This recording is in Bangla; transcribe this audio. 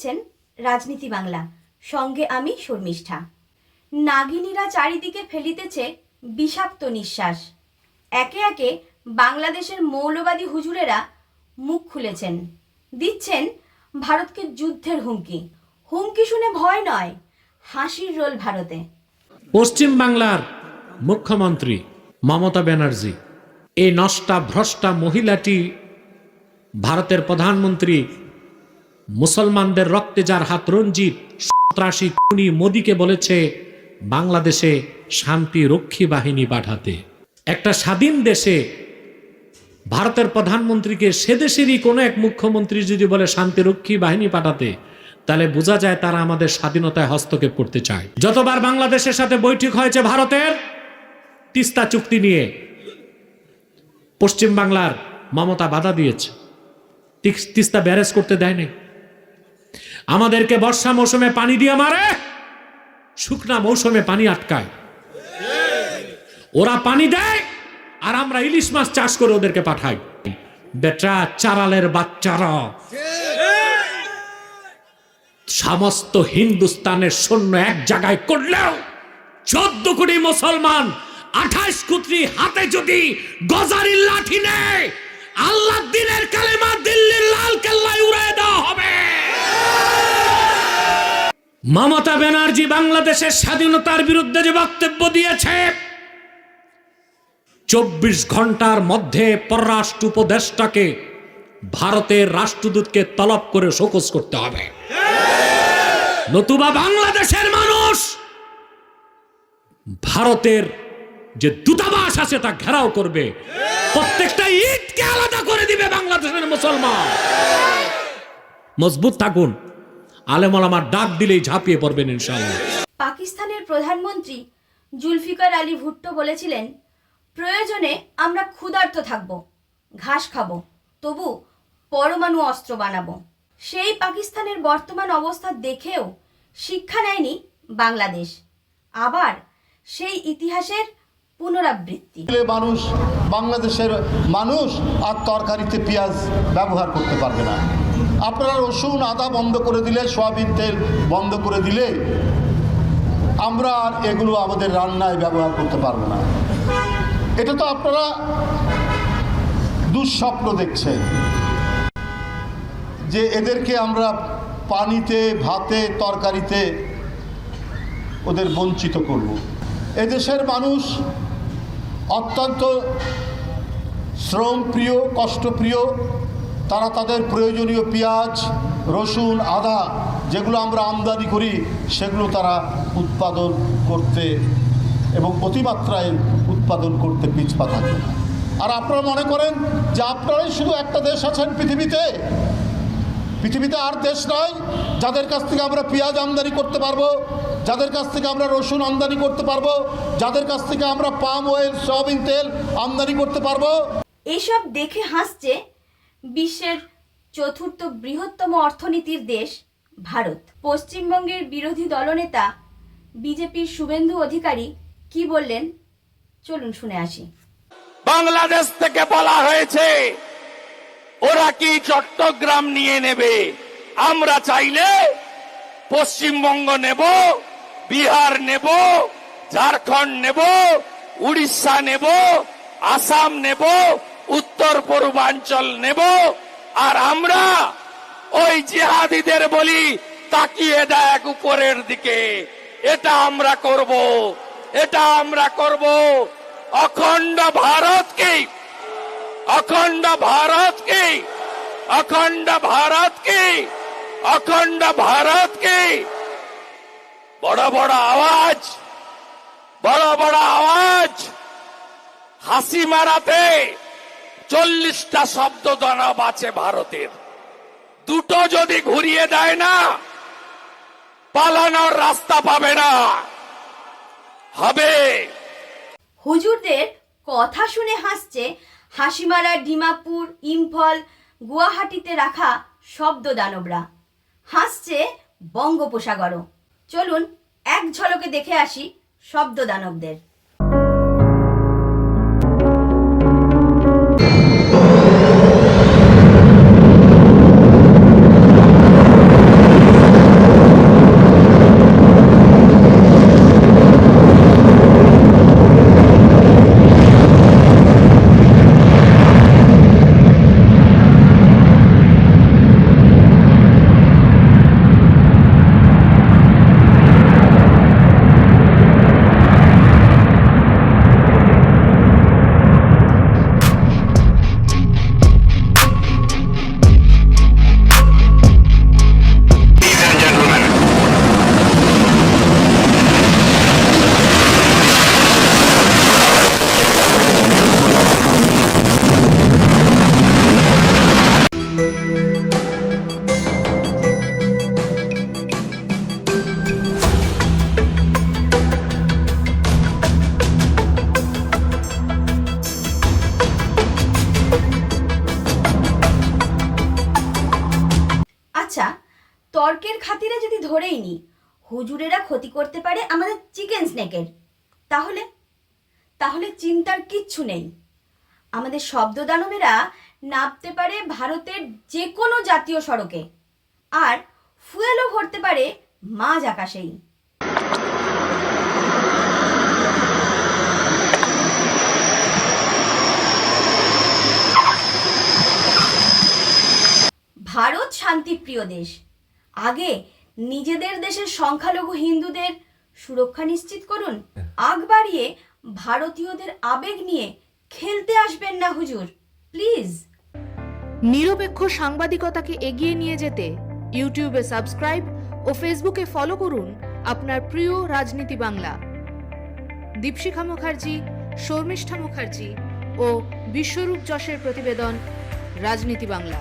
দেখছেন রাজনীতি বাংলা। সঙ্গে আমি শর্মিষ্ঠা। নাগিনীরা চারিদিকে ফেলিতেছে বিষাক্ত নিঃশ্বাস। একে একে বাংলাদেশের মৌলবাদী হুজুরেরা মুখ খুলেছেন। দিচ্ছেন ভারতকে যুদ্ধের হুমকি। হুমকি শুনে ভয় নয়, হাসির রোল ভারতে। পশ্চিম বাংলার মুখ্যমন্ত্রী মমতা ব্যানার্জি, এই নষ্টা ভ্রষ্টা মহিলাটি ভারতের প্রধানমন্ত্রী মুসলমানদের রক্তে যার হাত রঞ্জিত, সন্ত্রাসী খুনি মোদীকে বলেছে, বাংলাদেশে শান্তি রক্ষী বাহিনী পাঠাতে। একটা স্বাধীন দেশে ভারতের প্রধানমন্ত্রীকে সে দেশেরই কোনো এক মুখ্যমন্ত্রী যদি বলে শান্তিরক্ষী বাহিনী পাঠাতে, তাহলে বোঝা যায় তারা আমাদের স্বাধীনতায় হস্তক্ষেপ করতে চায়। যতবার বাংলাদেশের সাথে বৈঠক হয়েছে ভারতের, তিস্তা চুক্তি নিয়ে পশ্চিম বাংলার মমতা বাধা দিয়েছে। তিস্তা ব্যারেজ করতে দেয়নি। আমাদেরকে বর্ষা মৌসুমে পানি দিয়ে মারে, শুকনা মৌসুমে পানি আটকায়। ওরা পানি দেয় আর আমরা ইলিশ মাছ চাষ করে ওদেরকে পাঠাই। বেটা, চারালের বাচ্চারা। সমস্ত হিন্দুস্তানের সৈন্য এক জায়গায় করলেও চোদ্দ কোটি মুসলমান আঠাশ কোটি হাতে যদি গজারির লাঠি নেয় আল্লাহ দিনের কালেমা মমতা ব্যানার্জি বাংলাদেশের স্বাধীনতার বিরুদ্ধে যে বক্তব্য দিয়েছে, চব্বিশ ঘণ্টার মধ্যে পররাষ্ট্র উপদেষ্টাকে ভারতের রাষ্ট্রদূতকে তলব করে শোকস করতে হবে। নতুবা বাংলাদেশের মানুষ ভারতের যে দূতাবাস আছে তা ঘেরাও করবে। প্রত্যেকটা ঈদকে আলাদা করে দিবে বাংলাদেশের মুসলমান। মজবুত থাকুন। আলেমল আমার ডাক দিলেই ঝাঁপিয়ে পড়বেন ইনশাআল্লাহ। পাকিস্তানের প্রধানমন্ত্রী জুলফিকার আলী ভুট্টো বলেছিলেন প্রয়োজনে আমরা ক্ষুধার্ত থাকব ঘাস খাব তবু পরমাণু অস্ত্র বানাবো। সেই পাকিস্তানের বর্তমান অবস্থা দেখেও শিক্ষা নেয়নি বাংলাদেশ। আবার সেই ইতিহাসের পুনরাবৃত্তি। মানুষ বাংলাদেশের মানুষ আর তরকারিতে পেঁয়াজ ব্যবহার করতে পারবে না। আপনারা রসুন, আদা বন্ধ করে দিলে, সয়াবিন তেল বন্ধ করে দিলে, আমরা আর এগুলো আমাদের রান্নায় ব্যবহার করতে পারব না। এটা তো আপনারা দুঃস্বপ্ন দেখছেন যে এদেরকে আমরা পানিতে, ভাতে, তরকারিতে ওদের বঞ্চিত করব। এদেশের মানুষ অত্যন্ত শ্রমপ্রিয়, কষ্টপ্রিয় তারা তাদের প্রয়োজনীয় পেঁয়াজ, রসুন, আদা যেগুলো আমরা আমদানি করি, সেগুলো তারা উৎপাদন করতে এবং অতিমাত্রায় উৎপাদন করতে পিছপা থাকে আর আপনারা মনে করেন যে আপনারাই শুধু একটা দেশ আছেন পৃথিবীতে? পৃথিবীতে আর দেশ নয় যাদের কাছ থেকে আমরা পেঁয়াজ আমদানি করতে পারব, যাদের কাছ থেকে আমরা রসুন আমদানি করতে পারব, যাদের কাছ থেকে আমরা পাম অয়েল, সয়াবিন তেল আমদানি করতে পারব। এসব দেখে হাসছে বিশ্বের চতুর্থ বৃহত্তম অর্থনীতির দেশ ভারত। পশ্চিমবঙ্গের বিরোধী দলনেতা বিজেপির শুভেন্দু অধিকারী কি বললেন? চলুন শুনে আসি। বাংলাদেশ থেকে বলা হয়েছে, ওরা কি চট্টগ্রাম নিয়ে নেবে? আমরা চাইলে পশ্চিমবঙ্গ নেব, বিহার নেব, ঝাড়খণ্ড নেব, উড়িষ্যা নেব, আসাম নেব উত্তর পূর্বাঞ্চল নেব আর আমরা ওই জিহাদিদের বলি, তাকিয়ে দেখ উপরের দিকে। এটা আমরা করব, এটা আমরা করব। অখণ্ড ভারতকে অখণ্ড ভারতকে অখণ্ড ভারতকে অখণ্ড ভারতকে। বড় বড় আওয়াজ, বড় বড় আওয়াজ। হাসি মারাতে চল্লিশটা শব্দ দানব আছে ভারতের। দুটো যদি ঘুরিয়ে দেয় না, পালানোর রাস্তা পাবে না। হবে। হুজুরদের কথা শুনে হাসছে হাসিমারা, ডিমাপুর, ইম্ফল, গুয়াহাটিতে রাখা শব্দ দানবরা হাসছে বঙ্গোপসাগরও। চলুন এক ঝলকে দেখে আসি শব্দ দানবদের তর্কের খাতিরে যদি ধরেই নিই হুজুরেরা ক্ষতি করতে পারে আমাদের চিকেন স্নেকের তাহলে? তাহলে চিন্তার কিচ্ছু নেই। আমাদের শব্দদানবেরা নামতে পারে ভারতের যে কোনো জাতীয় সড়কে। আর ফুয়েলও ভরতে পারে মাঝ আকাশেই ভারত শান্তিপ্রিয় দেশ। আগে নিজেদের দেশের সংখ্যালঘু হিন্দুদের সুরক্ষা নিশ্চিত করুন। আগ বাড়িয়ে ভারতীয়দের আবেগ নিয়ে খেলতে আসবেন না হুজুর। প্লিজ। নিরপেক্ষ সাংবাদিকতাকে এগিয়ে নিয়ে যেতে ইউটিউবে সাবস্ক্রাইব ও ফেসবুকে ফলো করুন আপনার প্রিয় রাজনীতি বাংলা। দীপশিখা মুখার্জি শর্মিষ্ঠা মুখার্জি ও বিশ্বরূপ যশের প্রতিবেদন রাজনীতি বাংলা।